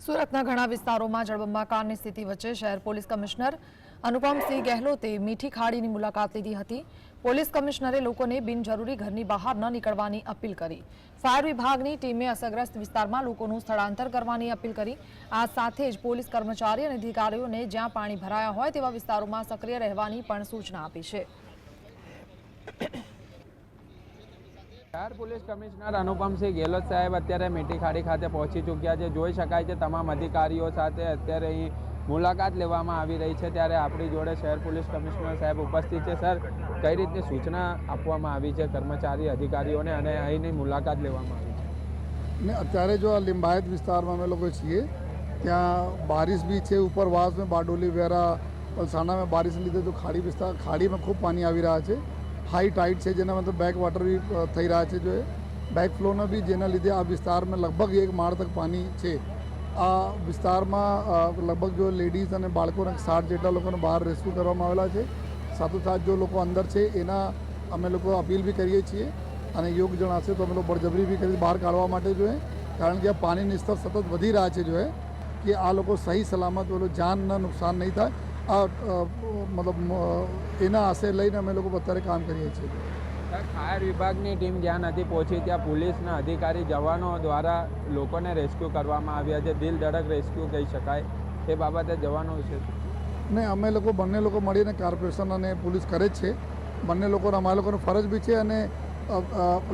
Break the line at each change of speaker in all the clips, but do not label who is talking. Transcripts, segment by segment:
સુરતના ઘણા વિસ્તારોમાં જળબંબાકારની સ્થિતિ વચ્ચે શહેર પોલીસ કમિશનર અનુપમસિંહ ગેહલોતે મીઠી ખાડીની મુલાકાત લીધી હતી. પોલીસ કમિશનરે લોકોને બિનજરૂરી ઘરની બહાર ન નીકળવાની અપીલ કરી. ફાયર વિભાગની ટીમે અસરગ્રસ્ત વિસ્તારમાં લોકોનું સ્થળાંતર કરવાની અપીલ કરી. આ સાથે જ પોલીસ કર્મચારી અને અધિકારીઓને જ્યાં પાણી ભરાયા હોય તેવા વિસ્તારોમાં સક્રિય રહેવાની પણ સૂચના આપી છે.
શહેર પોલીસ કમિશનર અનુપમસિંહ ગેહલોત સાહેબ અત્યારે મીઠીખાડી ખાતે પહોંચી ચૂક્યા છે. જોઈ શકાય છે તમામ અધિકારીઓ સાથે અત્યારે અહીં મુલાકાત લેવામાં આવી રહી છે. ત્યારે આપણી જોડે શહેર પોલીસ કમિશનર સાહેબ ઉપસ્થિત છે. સર, કઈ રીતની સૂચના આપવામાં આવી છે કર્મચારી અધિકારીઓને અને અહીંની મુલાકાત લેવામાં આવી છે?
ને અત્યારે જો આ લિંબાયત વિસ્તારમાં અમે લોકો છીએ, ત્યાં બારિશ બી છે ઉપરવાસ में બારડોલી વેરા પલસાણા में બારિશ લીધે તો ખાડી વિસ્તાર ખાડીમાં ખૂબ પાણી આવી રહ્યા છે. હાઈ ટાઈટ છે, જેના મતલબ બેક વોટર બી થઈ રહ્યા છે જો બેક ફ્લોના બી, જેના લીધે આ વિસ્તારમાં લગભગ એક માળ તક પાણી છે. આ વિસ્તારમાં લગભગ જો લેડીઝ અને બાળકોને સાઠ જેટલા લોકોને બહાર રેસ્ક્યુ કરવામાં આવેલા છે. સાથોસાથ જો લોકો અંદર છે, એના અમે લોકો અપીલ બી કરીએ છીએ. અને યોગ જણાશે તો અમે લોકો બળજબરી બી કરી બહાર કાઢવા માટે જોઈએ કારણ કે આ પાણીની સ્તર સતત વધી રહ્યા છે જોઈએ કે આ લોકો સહી સલામત પેલો જાનના નુકસાન નહીં થાય. આ મતલબ એના આશય લઈને અમે લોકો અત્યારે કામ કરીએ છીએ.
ફાયર વિભાગની ટીમ જ્યાં નથી પહોંચી ત્યાં પોલીસના અધિકારી જવાનો દ્વારા લોકોને રેસ્ક્યુ કરવામાં આવ્યા છે. દિલ ધડક રેસ્ક્યુ કહી શકાય. એ બાબતે જવાનો છે.
ને અમે લોકો બંને લોકો મળીને કોર્પોરેશન અને પોલીસ કરે જ છે. બંને લોકોને અમારા લોકોની ફરજ બી છે અને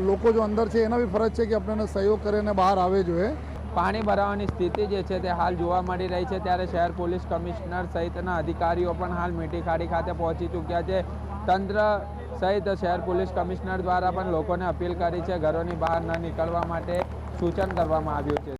લોકો જો અંદર છે એના બી ફરજ છે કે આપણને સહયોગ કરે અને બહાર આવે જોઈએ
પાણી ભરાવાની સ્થિતિ જે છે તે હાલ જોવા મળી રહી છે. ત્યારે શહેર પોલીસ કમિશનર સહિતના અધિકારીઓ પણ હાલ મીઠી ખાડી ખાતે પહોંચી ચૂક્યા છે. તંત્ર સહિત શહેર પોલીસ કમિશનર દ્વારા પણ લોકોને અપીલ કરી છે, ઘરોની બહાર ન નીકળવા માટે સૂચન કરવામાં આવ્યું છે.